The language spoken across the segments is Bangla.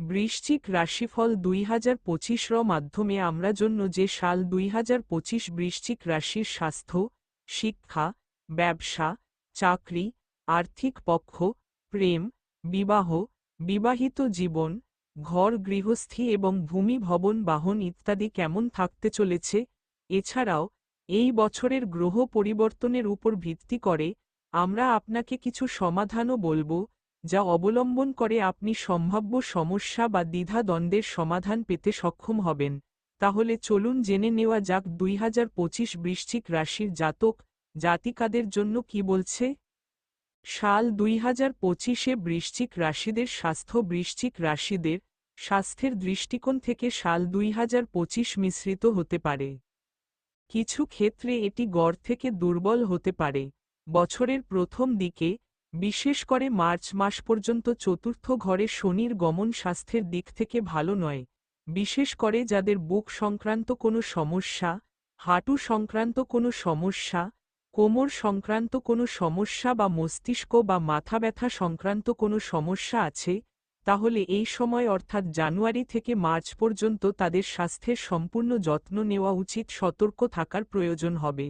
বৃশ্চিক রাশিফল দুই হাজার পঁচিশ র মাধ্যমে আমরা জন্য যে সাল দুই হাজার পঁচিশ বৃশ্চিক রাশির স্বাস্থ্য, শিক্ষা, ব্যবসা, চাকরি, আর্থিক পক্ষ, প্রেম, বিবাহ, বিবাহিত জীবন, ঘর গৃহস্থী এবং ভূমি ভবন, বাহন ইত্যাদি কেমন থাকতে চলেছে? এছাড়াও, এই বছরের গ্রহ পরিবর্তনের উপর ভিত্তি করে আমরা আপনাকে কিছু সমাধানও বলব। যা অবলম্বন করে আপনি সম্ভাব্য সমস্যা বা দ্বিধাদ্বন্দ্বের সমাধান পেতে সক্ষম হবেন। তাহলে চলুন জেনে নেওয়া যাক দুই হাজার পঁচিশ বৃশ্চিক রাশির জাতক জাতিকাদের জন্য কি বলছে। সাল দুই হাজার পঁচিশে বৃশ্চিক রাশিদের স্বাস্থ্য বৃশ্চিক রাশিদের স্বাস্থ্যের দৃষ্টিকোণ থেকে সাল দুই হাজার পঁচিশ মিশ্রিত হতে পারে। কিছু ক্ষেত্রে এটি গড় থেকে দুর্বল হতে পারে। বছরের প্রথম দিকে বিশেষ করে মার্চ মাস পর্যন্ত চতুর্থ ঘরে শনির গমন স্বাস্থ্যের দিক থেকে ভালো নয়। বিশেষ করে যাদের বুক সংক্রান্ত কোনো সমস্যা, হাঁটু সংক্রান্ত কোনো সমস্যা, কোমর সংক্রান্ত কোনো সমস্যা বা মস্তিষ্ক বা মাথা ব্যথা সংক্রান্ত কোনো সমস্যা আছে, তাহলে এই সময় অর্থাৎ জানুয়ারি থেকে মার্চ পর্যন্ত তাদের স্বাস্থ্যের সম্পূর্ণ যত্ন নেওয়া উচিত সতর্ক থাকার প্রয়োজন হবে।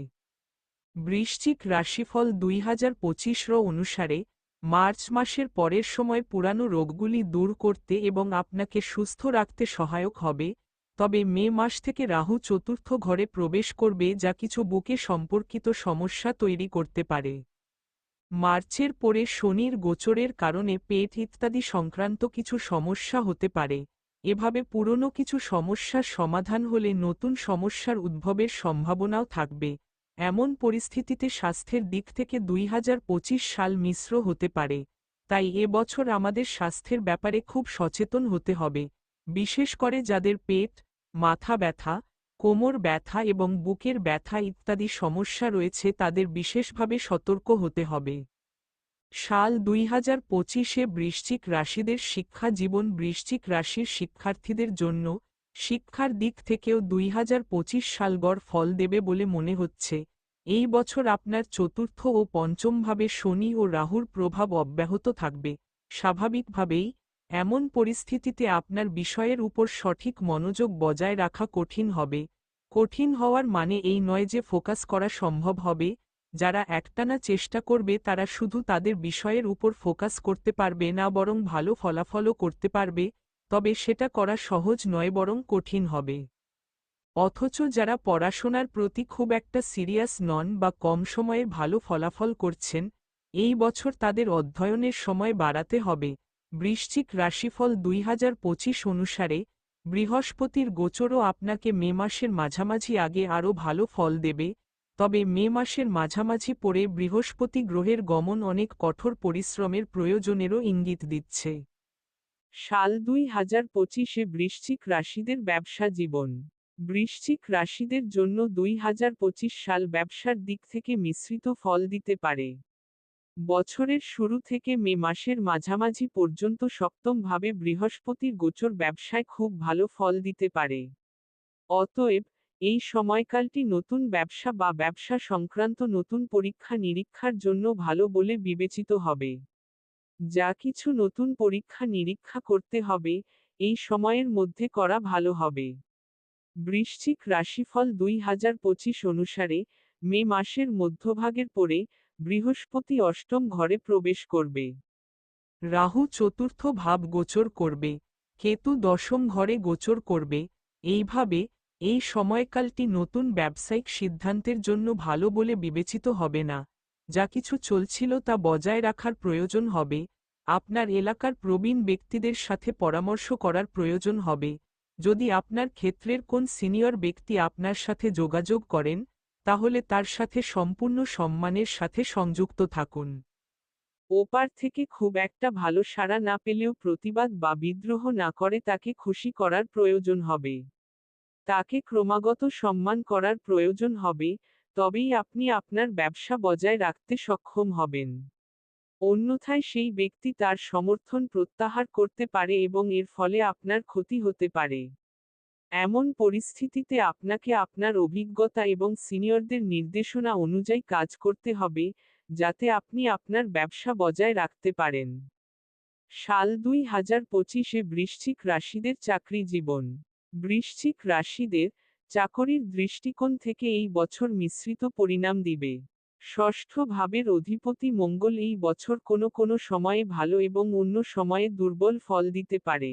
বৃশ্চিক রাশিফল দুই হাজার পঁচিশর অনুসারে, মার্চ মাসের পরের সময় পুরানো রোগগুলি দূর করতে এবং আপনাকে সুস্থ রাখতে সহায়ক হবে, তবে মে মাস থেকে রাহু চতুর্থ ঘরে প্রবেশ করবে যা কিছু বুকে সম্পর্কিত সমস্যা তৈরি করতে পারে। মার্চের পরে শনির গোচরের কারণে পেট ইত্যাদি সংক্রান্ত কিছু সমস্যা হতে পারে, এভাবে পুরনো কিছু সমস্যার সমাধান হলে নতুন সমস্যার উদ্ভবের সম্ভাবনাও থাকবে। এমন পরিস্থিতিতে স্বাস্থ্যের দিক থেকে দুই হাজার পঁচিশ সাল মিশ্র হতে পারে। তাই এ বছর আমাদের স্বাস্থ্যের ব্যাপারে খুব সচেতন হতে হবে, বিশেষ করে যাদের পেট, মাথা ব্যথা, কোমর ব্যথা এবং বুকের ব্যথা ইত্যাদি সমস্যা রয়েছে তাদের বিশেষভাবে সতর্ক হতে হবে। সাল দুই হাজার পঁচিশে বৃশ্চিক রাশিদের শিক্ষা জীবন বৃশ্চিক রাশির শিক্ষার্থীদের জন্য শিক্ষার দিক থেকেও দুই হাজার পঁচিশ সাল গড় ফল দেবে বলে মনে হচ্ছে। এই বছর আপনার চতুর্থ ও পঞ্চমভাবে শনি ও রাহুর প্রভাব অব্যাহত থাকবে। স্বাভাবিকভাবেই এমন পরিস্থিতিতে আপনার বিষয়ের উপর সঠিক মনোযোগ বজায় রাখা কঠিন হবে। কঠিন হওয়ার মানে এই নয় যে ফোকাস করা সম্ভব হবে। যারা একটানা চেষ্টা করবে তারা শুধু তাদের বিষয়ের উপর ফোকাস করতে পারবে না, বরং ভালো ফলাফলও করতে পারবে। তবে সেটা করা সহজ নয় বরং কঠিন হবে। অথচ যারা পড়াশোনার প্রতি খুব একটা সিরিয়াস নন বা কম সময়ে ভালো ফলাফল করছেন, এই বছর তাদের অধ্যয়নের সময় বাড়াতে হবে। বৃশ্চিক রাশিফল দুই হাজার পঁচিশ অনুসারে বৃহস্পতির গোচরও আপনাকে মে মাসের মাঝামাঝি আগে আরও ভালো ফল দেবে, তবে মে মাসের মাঝামাঝি পরে বৃহস্পতি গ্রহের গমন অনেক কঠোর পরিশ্রমের প্রয়োজনেরও ইঙ্গিত দিচ্ছে। সাল দুই হাজার পঁচিশে বৃশ্চিক রাশিদের ব্যবসা জীবন। বৃশ্চিক রাশিদের জন্য দুই হাজার পঁচিশ সাল ব্যবসার দিক থেকে মিশ্রিত ফল দিতে পারে। বছরের শুরু থেকে মে মাসের মাঝামাঝি পর্যন্ত সপ্তমভাবে বৃহস্পতির গোচর ব্যবসায় খুব ভালো ফল দিতে পারে। অতএব, এই সময়কালটি নতুন ব্যবসা বা ব্যবসা সংক্রান্ত নতুন পরীক্ষা নিরীক্ষার জন্য ভালো বলে বিবেচিত হবে। যা কিছু নতুন পরীক্ষা নিরীক্ষা করতে হবে, এই সময়ের মধ্যে করা ভালো হবে। বৃশ্চিক রাশিফল দুই হাজার পঁচিশ অনুসারে, মে মাসের মধ্যভাগের পরে বৃহস্পতি অষ্টম ঘরে প্রবেশ করবে। রাহু চতুর্থ ভাব গোচর করবে, কেতু দশম ঘরে গোচর করবে, এইভাবে এই সময়কালটি নতুন ব্যবসায়িক সিদ্ধান্তের জন্য ভালো বলে বিবেচিত হবে না। যা কিছু চলছিল তা বজায় রাখার প্রয়োজন হবে, আপনার এলাকার প্রবীণ ব্যক্তিদের সাথে পরামর্শ করার প্রয়োজন হবে। যদি আপনার ক্ষেত্রের কোন সিনিয়র ব্যক্তি আপনার সাথে যোগাযোগ করেন, তাহলে তার সাথে সম্পূর্ণ সম্মানের সাথে সংযুক্ত থাকুন। ওপার থেকে খুব একটা ভালো সাড়া না পেলেও প্রতিবাদ বা বিদ্রোহ না করে তাকে খুশি করার প্রয়োজন হবে। তাকে ক্রমাগত সম্মান করার প্রয়োজন হবে তবেই আপনি আপনার ব্যবসা বজায় রাখতে সক্ষম হবেন। অন্যথায় সেই ব্যক্তি তার সমর্থন প্রত্যাহার করতে পারে এবং এর ফলে আপনার ক্ষতি হতে পারে। এমন পরিস্থিতিতে আপনাকে আপনার অভিজ্ঞতা এবং সিনিয়রদের নির্দেশনা অনুযায়ী কাজ করতে হবে, যাতে আপনি আপনার ব্যবসা বজায় রাখতে পারেন। সাল দুই হাজার পঁচিশে বৃশ্চিক রাশিদের চাকরি জীবন। বৃশ্চিক রাশিদের চাকরির দৃষ্টিকোণ থেকে এই বছর মিশ্রিত পরিণাম দিবে। ষষ্ঠ ভাবের অধিপতি মঙ্গল এই বছর কোনো কোনো সময়ে ভালো এবং অন্য সময়ে দুর্বল ফল দিতে পারে।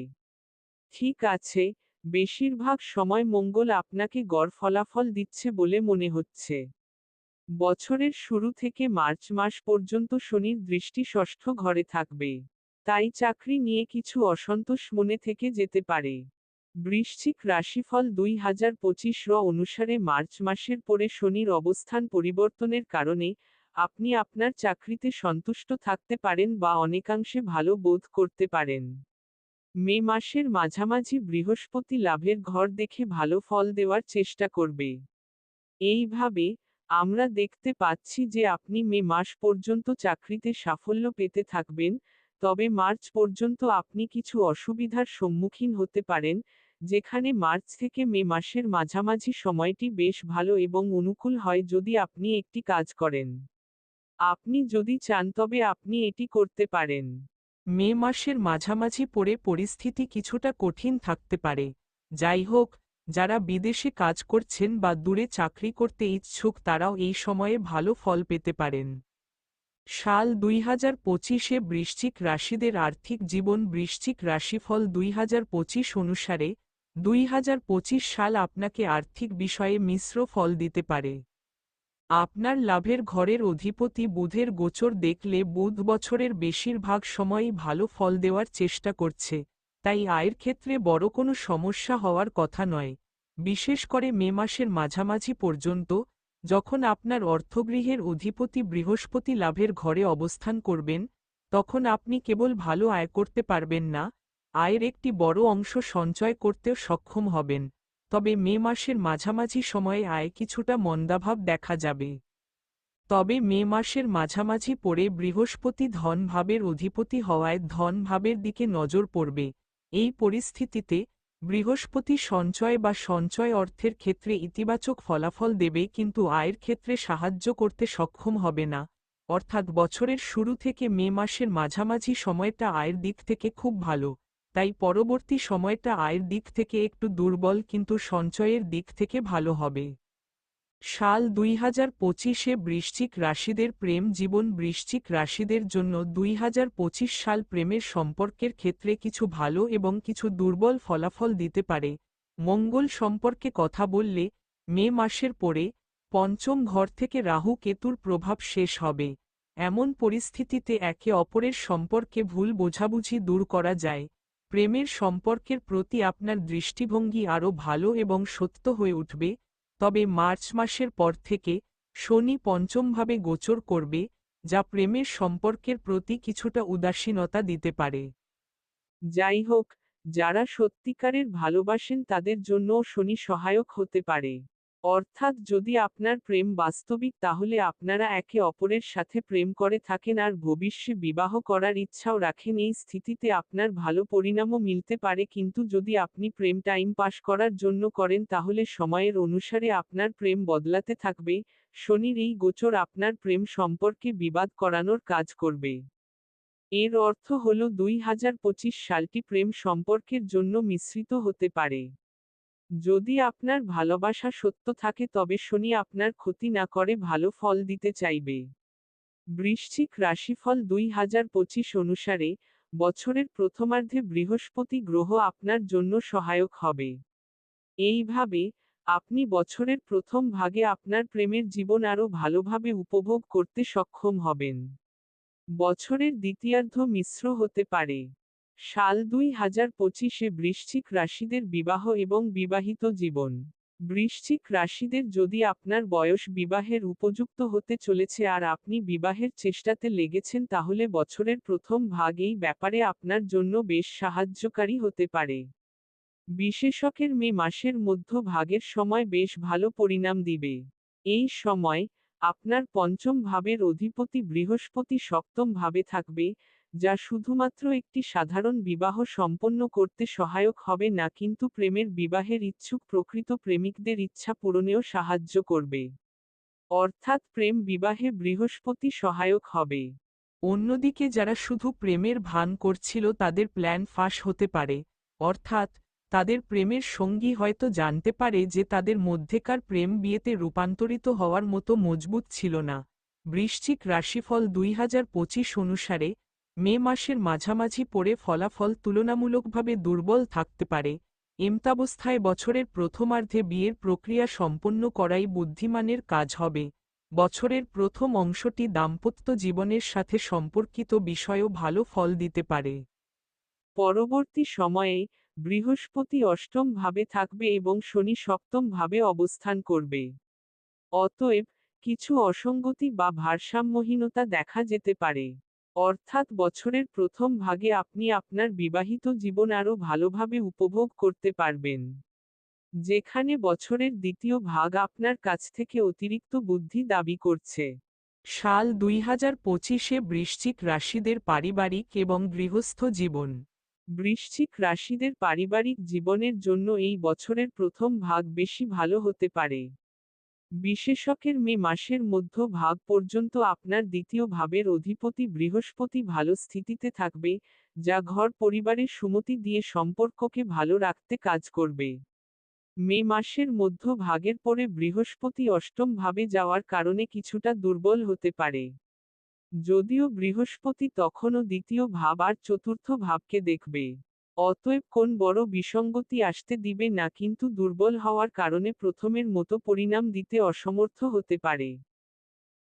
ঠিক আছে, বেশিরভাগ সময় মঙ্গল আপনাকে গড় ফলাফল দিচ্ছে বলে মনে হচ্ছে। বছরের শুরু থেকে মার্চ মাস পর্যন্ত শনির দৃষ্টি ষষ্ঠ ঘরে থাকবে। তাই চাকরি নিয়ে কিছু অসন্তোষ মনে থেকে যেতে পারে। বৃশ্চিক রাশিফল দুই হাজার পঁচিশ র অনুসারে মার্চ মাসের পরে শনির অবস্থান পরিবর্তনের কারণে আপনি আপনার চাকরিতে সন্তুষ্ট থাকতে পারেন বা অনেকাংশে ভালো বোধ করতে পারেন। মে মাসের মাঝামাঝি বৃহস্পতি লাভের ঘর দেখে ভালো ফল দেওয়ার চেষ্টা করবে। এইভাবে আমরা দেখতে পাচ্ছি যে আপনি মে মাস পর্যন্ত চাকরিতে সাফল্য পেতে থাকবেন, তবে মার্চ পর্যন্ত আপনি কিছু অসুবিধার সম্মুখীন হতে পারেন যেখানে মার্চ থেকে মে মাসের মাঝামাঝি সময়টি বেশ ভালো এবং অনুকূল হয় যদি আপনি একটি কাজ করেন। আপনি যদি চান তবে আপনি এটি করতে পারেন। মে মাসের মাঝামাঝি পরে পরিস্থিতি কিছুটা কঠিন থাকতে পারে। যাই হোক, যারা বিদেশে কাজ করছেন বা দূরে চাকরি করতে ইচ্ছুক তারাও এই সময়ে ভালো ফল পেতে পারেন। সাল দুই হাজার পঁচিশে বৃশ্চিক রাশিদের আর্থিক জীবন বৃশ্চিক রাশিফল দুই হাজার পঁচিশ অনুসারে দুই হাজার পঁচিশ সাল আপনাকে আর্থিক বিষয়ে মিশ্র ফল দিতে পারে। আপনার লাভের ঘরের অধিপতি বুধের গোচর দেখলে বুধ বছরের বেশিরভাগ সময়ই ভালো ফল দেওয়ার চেষ্টা করছে, তাই আয়ের ক্ষেত্রে বড় কোনো সমস্যা হওয়ার কথা নয়। বিশেষ করে মে মাসের মাঝামাঝি পর্যন্ত, যখন আপনার অর্থগৃহের অধিপতি বৃহস্পতি লাভের ঘরে অবস্থান করবেন, তখন আপনি কেবল ভালো আয় করতে পারবেন না আয়ের একটি বড় অংশ সঞ্চয় করতেও সক্ষম হবেন, তবে মে মাসের মাঝামাঝি সময়ে আয় কিছুটা মন্দাভাব দেখা যাবে। তবে মে মাসের মাঝামাঝি পরে বৃহস্পতি ধন ভাবের অধিপতি হওয়ায় ধন ভাবের দিকে নজর পড়বে। এই পরিস্থিতিতে বৃহস্পতি সঞ্চয় বা সঞ্চয় অর্থের ক্ষেত্রে ইতিবাচক ফলাফল দেবে কিন্তু আয়ের ক্ষেত্রে সাহায্য করতে সক্ষম হবে না। অর্থাৎ বছরের শুরু থেকে মে মাসের মাঝামাঝি সময়টা আয়ের দিক থেকে খুব ভালো। তাই পরবর্তী সময়টা আয়ের দিক থেকে একটু দুর্বল কিন্তু সঞ্চয়ের দিক থেকে ভালো হবে। সাল দুই হাজার পঁচিশে বৃশ্চিক রাশিদের প্রেম জীবন বৃশ্চিক রাশিদের জন্য দুই হাজার পঁচিশ সাল প্রেমের সম্পর্কের ক্ষেত্রে কিছু ভালো এবং কিছু দুর্বল ফলাফল দিতে পারে। মঙ্গল সম্পর্কে কথা বললে মে মাসের পরে পঞ্চম ঘর থেকে রাহু কেতুর প্রভাব শেষ হবে। এমন পরিস্থিতিতে একে অপরের সম্পর্কে ভুল বোঝাবুঝি দূর করা যায়। প্রেমের সম্পর্কের প্রতি আপনার দৃষ্টিভঙ্গি আরও ভালো এবং সত্য হয়ে উঠবে, তবে মার্চ মাসের পর থেকে শনি পঞ্চমভাবে গোচর করবে, যা প্রেমের সম্পর্কের প্রতি কিছুটা উদাসীনতা দিতে পারে। যাই হোক, যারা সত্যিকারের ভালোবাসেন তাদের জন্যও শনি সহায়ক হতে পারে। অর্থাৎ যদি আপনার প্রেম বাস্তবিক, তাহলে আপনারা একে অপরের সাথে প্রেম করে থাকেন আর ভবিষ্যে বিবাহ করার ইচ্ছাও রাখেন। এই স্থিতিতে আপনার ভালো পরিণামও মিলতে পারে, কিন্তু যদি আপনি প্রেম টাইম পাস করার জন্য করেন, তাহলে সময়ের অনুসারে আপনার প্রেম বদলাতে থাকবে। শনির এই গোচর আপনার প্রেম সম্পর্কে বিবাদ করানোর কাজ করবে। এর অর্থ হল দুই হাজার পঁচিশ সালটি প্রেম সম্পর্কের জন্য মিশ্রিত হতে পারে। যদি আপনার ভালোবাসা সত্য থাকে তবে শনি আপনার ক্ষতি না করে ভালো ফল দিতে চাইবে। বৃশ্চিক রাশিফল দুই হাজার পঁচিশ অনুসারে বছরের প্রথমার্ধে বৃহস্পতি গ্রহ আপনার জন্য সহায়ক হবে। এইভাবে আপনি বছরের প্রথম ভাগে আপনার প্রেমের জীবন আরও ভালোভাবে উপভোগ করতে সক্ষম হবেন। বছরের দ্বিতীয়ার্ধ মিশ্র হতে পারে। সাল দুই হাজার পঁচিশে বৃশ্চিক রাশিদের বিবাহ এবং বিবাহিত জীবন। বৃশ্চিক রাশিদের যদি আপনার বয়স বিবাহের উপযুক্ত হতে চলেছে আর আপনি বিবাহের চেষ্টাতে লেগেছেন তাহলে বছরের প্রথম ভাগ এই ব্যাপারে আপনার জন্য বেশ সাহায্যকারী হতে পারে। বিশেষকের মে মাসের মধ্য ভাগের সময় বেশ ভালো পরিণাম দিবে। এই সময় আপনার পঞ্চম ভাবের অধিপতি বৃহস্পতি সপ্তম ভাবে থাকবে যা শুধুমাত্র একটি সাধারণ বিবাহ সম্পন্ন করতে সহায়ক হবে না, কিন্তু প্রেমের বিবাহের ইচ্ছুক প্রকৃত প্রেমিকদের ইচ্ছা পূরণেও সাহায্য করবে। অর্থাৎ প্রেম বিবাহে বৃহস্পতি সহায়ক হবে। অন্যদিকে যারা শুধু প্রেমের ভান করছিল তাদের প্ল্যান ফাঁস হতে পারে। অর্থাৎ তাদের প্রেমের সঙ্গী হয়তো জানতে পারে যে তাদের মধ্যেকার প্রেম বিয়েতে রূপান্তরিত হওয়ার মতো মজবুত ছিল না। বৃশ্চিক রাশিফল দুই হাজার পঁচিশ অনুসারে মে মাসের মাঝামাঝি পড়ে ফলাফল তুলনামূলকভাবে দুর্বল থাকতে পারে। এমতাবস্থায় বছরের প্রথমার্ধে বিয়ের প্রক্রিয়া সম্পন্ন করাই বুদ্ধিমানের কাজ হবে। বছরের প্রথম অংশটি দাম্পত্য জীবনের সাথে সম্পর্কিত বিষয়ও ভালো ফল দিতে পারে। পরবর্তী সময়ে বৃহস্পতি অষ্টম ভাবে থাকবে এবং শনি সপ্তম ভাবে অবস্থান করবে। অতএব কিছু অসঙ্গতি বা ভারসাম্যহীনতা দেখা যেতে পারে। অর্থাৎ বছরের প্রথম ভাগে আপনি আপনার বিবাহিত জীবন আরও ভালোভাবে উপভোগ করতে পারবেন। যেখানে বছরের দ্বিতীয় ভাগ আপনার কাছ থেকে অতিরিক্ত বুদ্ধি দাবি করছে। সাল দুই হাজার পঁচিশে বৃশ্চিক রাশিদের পারিবারিক এবং গৃহস্থ জীবন। বৃশ্চিক রাশিদের পারিবারিক জীবনের জন্য এই বছরের প্রথম ভাগ বেশি ভালো হতে পারে। বিশেষকের মে মাসের মধ্য ভাগ পর্যন্ত আপনার দ্বিতীয় ভাবের অধিপতি বৃহস্পতি ভালো স্থিতিতে থাকবে, যা ঘর পরিবারের সুমতি দিয়ে সম্পর্ককে ভালো রাখতে কাজ করবে। মে মাসের মধ্য ভাগের পরে বৃহস্পতি অষ্টম ভাবে যাওয়ার কারণে কিছুটা দুর্বল হতে পারে। যদিও বৃহস্পতি তখনও দ্বিতীয় ভাব আর চতুর্থ ভাবকে দেখবে। অতএব কোন বড় বিসঙ্গতি আসতে দিবে না কিন্তু দুর্বল হওয়ার কারণে প্রথমের মতো পরিণাম দিতে অসমর্থ হতে পারে।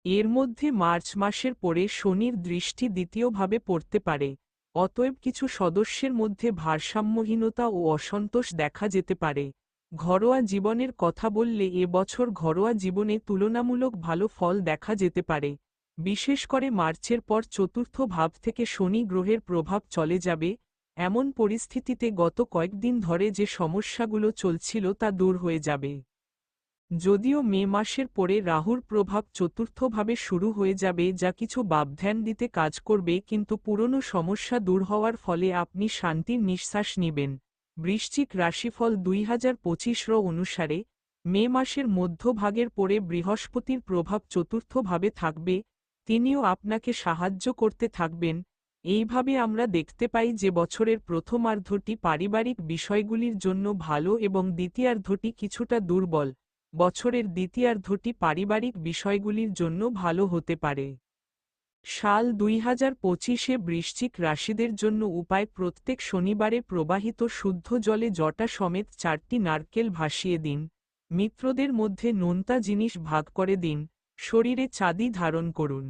এর মধ্যে মার্চ মাসের পরে শনির দৃষ্টি দ্বিতীয়ভাবে পড়তে পারে, অতএব কিছু সদস্যের মধ্যে ভারসাম্যহীনতা ও অসন্তোষ দেখা যেতে পারে। ঘরোয়া জীবনের কথা বললে এ বছর ঘরোয়া জীবনে তুলনামূলক ভালো ফল দেখা যেতে পারে। বিশেষ করে মার্চের পর চতুর্থ ভাব থেকে শনি গ্রহের প্রভাব চলে যাবে এমন পরিস্থিতিতে গত কয়েকদিন ধরে যে সমস্যাগুলো চলছিল তা দূর হয়ে যাবে। যদিও মে মাসের পরে রাহুর প্রভাব চতুর্থভাবে শুরু হয়ে যাবে যা কিছু বাবধ্যান দিতে কাজ করবে, কিন্তু পুরনো সমস্যা দূর হওয়ার ফলে আপনি শান্তির নিঃশ্বাস নেবেন। বৃশ্চিক রাশিফল দুই হাজার পঁচিশ র অনুসারে, মে মাসের মধ্যভাগের পরে বৃহস্পতির প্রভাব চতুর্থভাবে থাকবে, তিনিও আপনাকে সাহায্য করতে থাকবেন এইভাবে আমরা দেখতে পাই যে বছরের প্রথমার্ধটি পারিবারিক বিষয়গুলির জন্য ভালো এবং দ্বিতীয়ার্ধটি কিছুটা দুর্বল। বছরের দ্বিতীয়ার্ধটি পারিবারিক বিষয়গুলির জন্য ভালো হতে পারে। সাল দুই হাজার পঁচিশে বৃশ্চিক রাশিদের জন্য উপায় প্রত্যেক শনিবারে প্রবাহিত শুদ্ধ জলে জটা সমেত চারটি নারকেল ভাসিয়ে দিন। মিত্রদের মধ্যে নোনতা জিনিস ভাগ করে দিন। শরীরে চাঁদি ধারণ করুন।